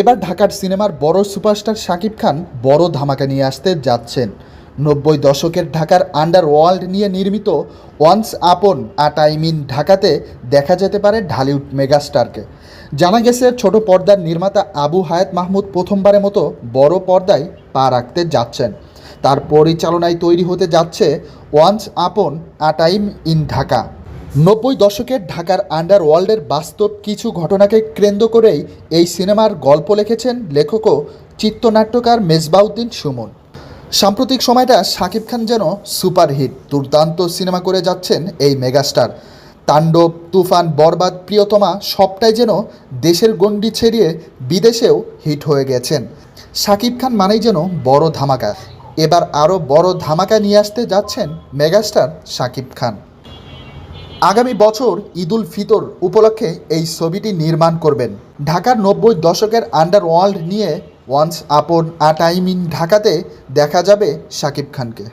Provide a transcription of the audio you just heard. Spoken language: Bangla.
এবার ঢাকার সিনেমার বড় সুপারস্টার শাকিব খান বড় ধামাকা নিয়ে আসতে যাচ্ছেন। নব্বই দশকের ঢাকার আন্ডার ওয়ার্ল্ড নিয়ে নির্মিত once upon a time in ঢাকাতে দেখা যেতে পারে ঢালিউড মেগাস্টারকে জানা গেছে, ছোট পর্দার নির্মাতা আবু হায়াত মাহমুদ প্রথমবারের মতো বড় পর্দায় পা রাখতে যাচ্ছেন। তার পরিচালনায় তৈরি হতে যাচ্ছে once upon a time in Dhaka. নব্বই দশকের ঢাকার আন্ডার ওয়ার্ল্ডের বাস্তব কিছু ঘটনাকে কেন্দ্র করেই এই সিনেমার গল্প লিখেছেন লেখক ও চিত্রনাট্যকার মেজবাউদ্দিন সুমন। সাম্প্রতিক সময়টা শাকিব খান যেন সুপারহিট, দুর্দান্ত সিনেমা করে যাচ্ছেন এই মেগাস্টার। তাণ্ডব, তুফান, বরবাদ, প্রিয়তমা সবটাই যেন দেশের গণ্ডি ছেড়িয়ে বিদেশেও হিট হয়ে গেছেন। শাকিব খান মানেই যেন বড় ধামাকা। এবার আরও বড় ধামাকা নিয়ে আসতে যাচ্ছেন মেগাস্টার শাকিব খান। আগামী বছর ঈদুল ফিতর উপলক্ষে এই ছবিটি নির্মাণ করবেন। ঢাকার নব্বই দশকের আন্ডার ওয়ার্ল্ড নিয়ে once upon a time in ঢাকাতে দেখা যাবে শাকিব খানকে।